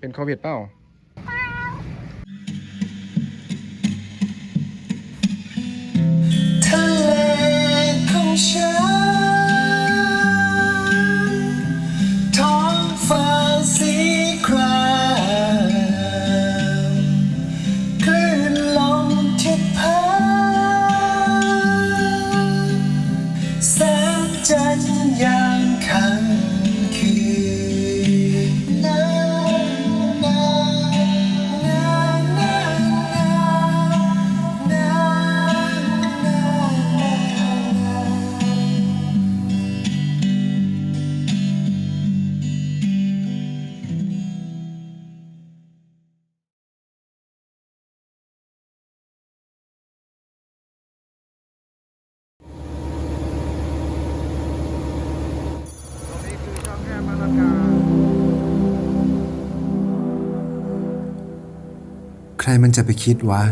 เป็นโควิดเปล่าทะเลของฉันท้องฟ้าสีครามคลื่นลมที่พัดแสงจันทร์ยาม รมันจะไปคิดวะ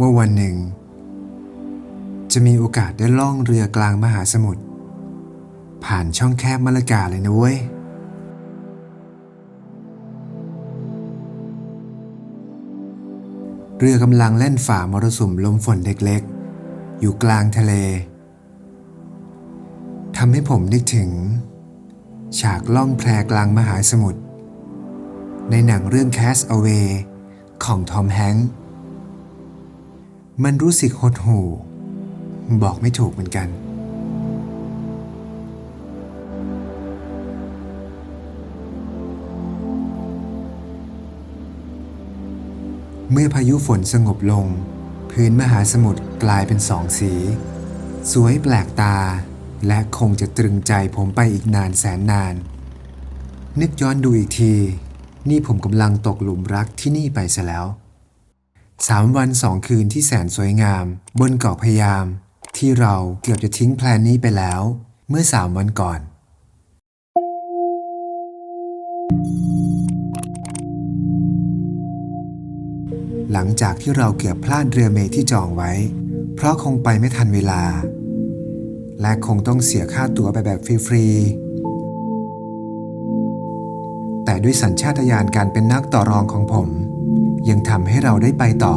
ว่าวันหนึ่ง จะมีโอกาสได้ล่องเรือกลางมหาสมุทรผ่านช่องแคบมะละกาเลยนะเว้ยเรือกำลังเล่นฝ่ามรสุมลมฝนเล็กๆ อยู่กลางทะเลทำให้ผมนึกถึง ฉากล่องแพกลางมหาสมุทรในหนังเรื่อง Cast Away ของทอมแฮงค์มันรู้สึกหดหู่ บอกไม่ถูกเหมือนกัน เมื่อพายุฝนสงบลง พื้นมหาสมุทรกลายเป็นสองสี สวยแปลกตา และคงจะตรึงใจผมไปอีกนานแสนนาน นึกย้อนดูอีกที นี่ผมกำลังตกหลุมรักที่นี่ไปซะแล้วสามวันสองคืนที่แสนสวยงาม บนเกาะพยาม ที่เราเกือบจะทิ้งแพลนนี้ไปแล้ว เมื่อสามวันก่อนหลังจากที่เราเกือบพลาดเรือเมที่จองไว้ เพราะคงไปไม่ทันเวลา และคงต้องเสียค่าตั๋วไปแบบฟรีๆ แต่ด้วยสัญชาตญาณการเป็นนักต่อรองของผม ยังทำให้เราได้ไปต่อ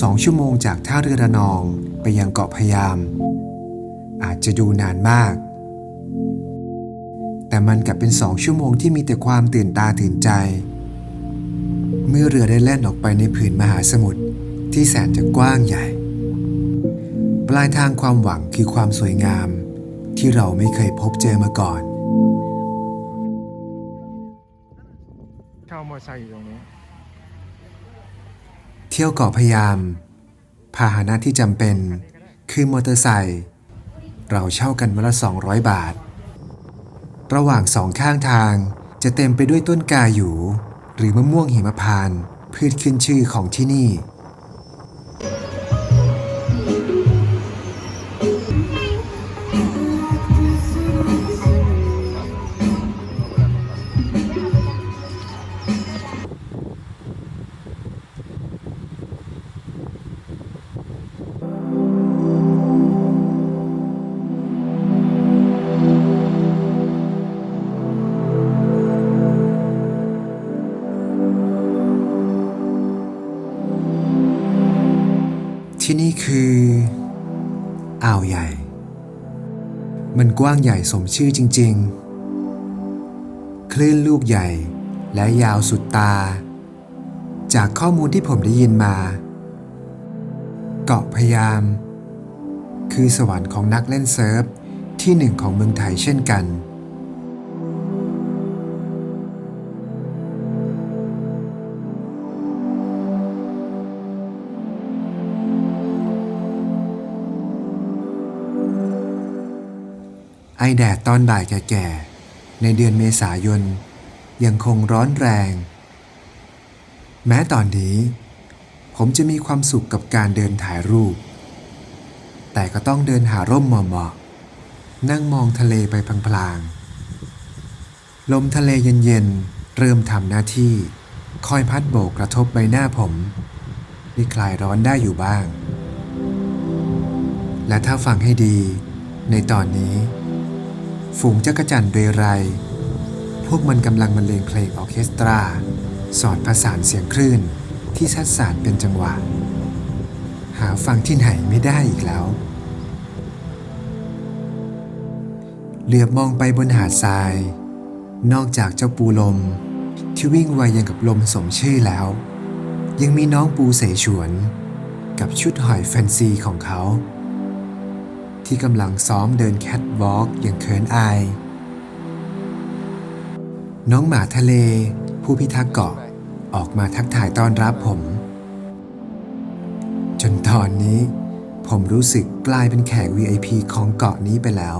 สองชั่วโมงจากท่าเรือระนองไปยังเกาะพยาม อาจจะดูนานมาก แต่มันกลับเป็นสองชั่วโมงที่มีแต่ความตื่นตาตื่นใจ เมื่อเรือได้แล่นออกไปในผืนมหาสมุทรที่แสนจะกว้างใหญ่ ปลายทางความหวังคือความสวยงาม ที่เราไม่เคยพบเจอมาก่อนเช่ามอเตอร์ไซค์อยู่ตรงนี้ เที่ยวเกาะพะยาม พาหนะที่จำเป็น คือมอเตอร์ไซค์เราเช่ากันวันละ 200 บาท ระหว่างสองข้างทางจะเต็มไปด้วยต้นกาหยูหรือมะม่วงหิมพานต์พืชขึ้นชื่อของที่นี่ที่นี่ กว้างใหญ่สมชื่อจริง ๆ คลื่นลูกใหญ่และยาวสุดตา จากข้อมูลที่ผมได้ยินมา เกาะพยาม คือสวรรค์ของนักเล่นเซิร์ฟที่หนึ่งของเมืองไทยเช่นกัน อแดดตอนบ่ายแก่ๆ ในเดือนเมษายน ยังคงร้อนแรง แม้ตอนนี้ ผมจะมีความสุขกับการเดินถ่ายรูป แต่ก็ต้องเดินหาร่มเหมาะๆนั่งมองทะเลไปพลางๆ ลมทะเลเย็นๆ เริ่มทำหน้าที่ คอยพัดโบกกระทบใบหน้าผมให้คลายร้อนได้อยู่บ้าง และถ้าฟังให้ดี ในตอนนี้ ฝูงจักรจั่นเรไร พวกมันกำลังบรรเลงเพลงออเคสตรา สอดประสานเสียงคลื่นที่ชัดสานเป็นจังหวะ หาฟังที่ไหนไม่ได้อีกแล้ว เหลือบมองไปบนหาดทราย นอกจากเจ้าปูลม ที่วิ่งไวยังกับลมสมชื่อแล้ว ยังมีน้องปูเสฉวน กับชุดหอยแฟนซีของเขา ที่กำลังซ้อมเดินแคทวอล์กอย่างเขินอาย น้องหมาทะเล ผู้พิทักษ์เกาะออกมาทักทายต้อนรับผม จนตอนนี้ ผมรู้สึกกลายเป็นแขก VIP ของเกาะนี้ไปแล้ว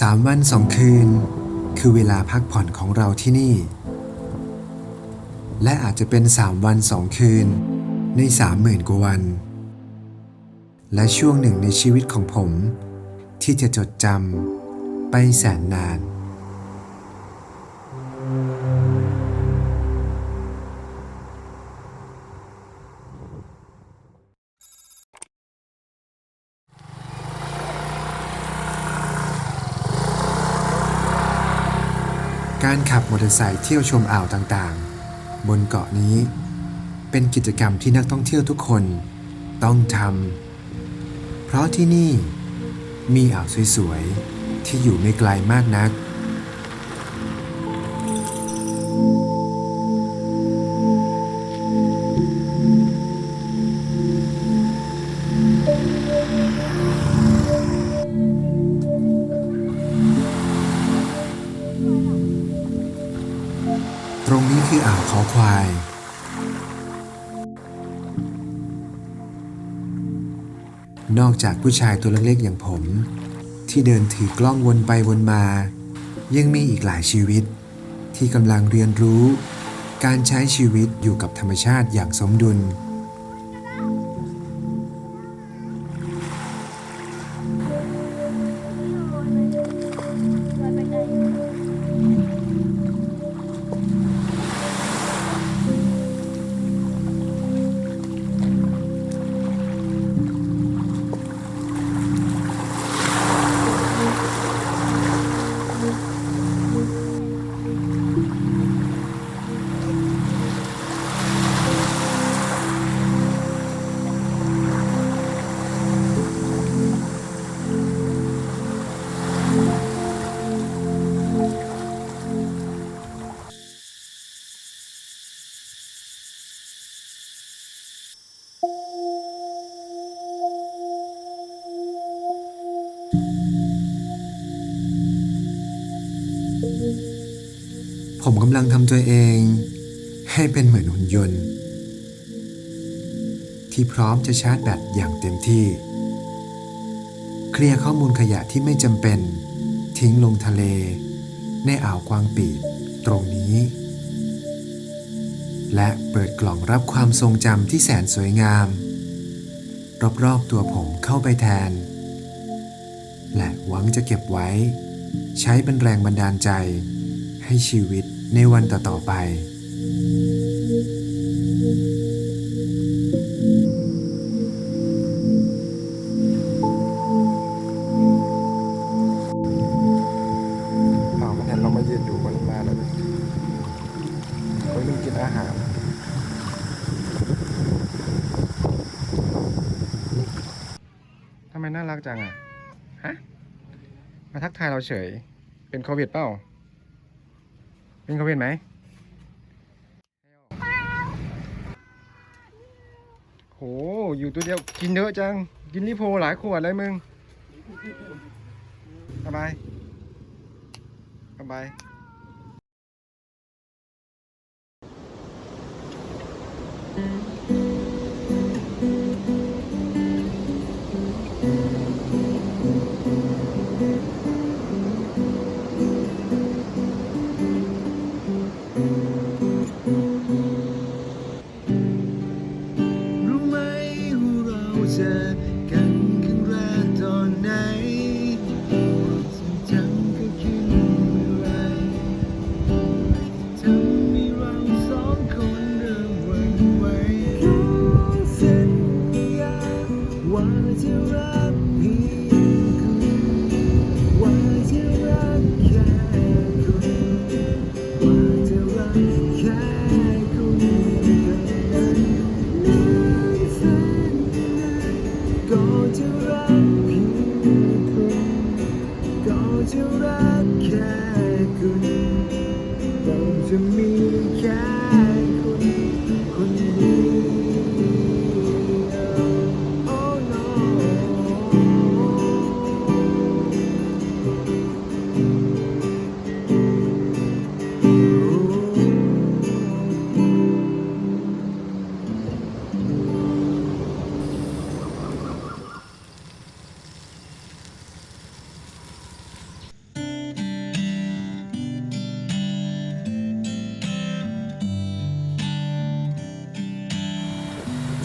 สามวันสองคืน คือเวลาพักผ่อนของเราที่นี่ และอาจจะเป็นสามวันสองคืน ในสามหมื่นกว่าวัน และช่วงหนึ่งในชีวิตของผม ที่จะจดจำไปแสนนาน การขับมอเตอร์ไซค์เที่ยวชมอ่าวต่างๆ บนเกาะนี้ เป็นกิจกรรมที่นักท่องเที่ยวทุกคนต้องทำเพราะที่นี่มีอ่าวสวยๆ ที่อยู่ไม่ไกลมากนัก ที่ออ่าวเขาควาย นอกจากผู้ชายตัวเล็กๆอย่างผม ที่เดินถือกล้องวนไปวนมา ยังมีอีกหลายชีวิต ที่กำลังเรียนรู้ การใช้ชีวิตอยู่กับธรรมชาติอย่างสมดุล ผมกำลังทำตัวเองให้เป็นเหมือนหุ่นยนต์ ที่พร้อมจะชาร์จแบตอย่างเต็มที่ เคลียร์ข้อมูลขยะที่ไม่จำเป็น ทิ้งลงทะเล ในอ่าวกวางปีดตรงนี้ และเปิดกล่องรับความทรงจำที่แสนสวยงาม รอบๆตัวผมเข้าไปแทน และหวังจะเก็บไว้ ใช้เป็นแรงบันดาลใจให้ชีวิต ในวันต่อๆไป อ้าวมันเห็นเรามายืนอยู่บนมาแล้วเฮ้ยมันกินอาหาร ทำไมน่ารักจังอะ ฮะ มาทักทายเราเฉย เป็นโควิดเปล่า เป็นเขาเป็นไหมโห อยู่ตัวเดียว กินเยอะจัง กินลิโพหลายขวดเลยมึงสบายสบายรู้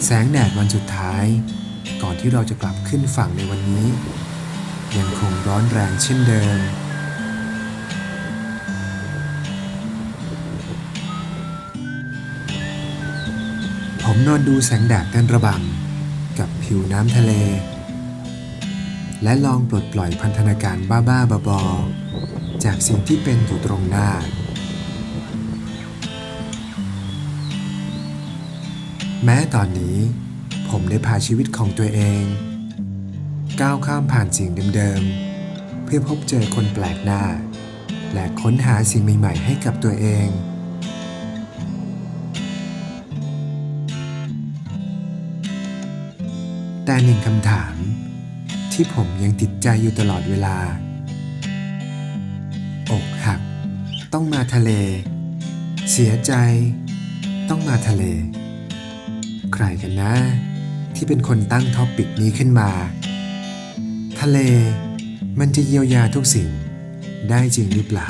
แสงแดดวันสุดท้าย ก่อนที่เราจะกลับขึ้นฝั่งในวันนี้ ยังคงร้อนแรงเช่นเดิม ผมนอนดูแสงแดดเต้นระบำกับผิวน้ำทะเล และลองปลดปล่อยพันธนาการบ้าๆบอๆจากสิ่งที่เป็นอยู่ตรงหน้า แม้ตอนนี้ผมได้พาชีวิตของตัวเอง ก้าวข้ามผ่านสิ่งเดิมๆ เพื่อพบเจอคนแปลกหน้า และค้นหาสิ่งใหม่ๆให้กับตัวเอง แต่หนึ่งคำถาม ที่ผมยังติดใจอยู่ตลอดเวลา อกหัก ต้องมาทะเล เสียใจ ต้องมาทะเล ใครกันนะ ที่เป็นคนตั้งท็อปปิกนี้ขึ้นมา ทะเลมันจะเยียวยาทุกสิ่งได้จริงหรือเปล่า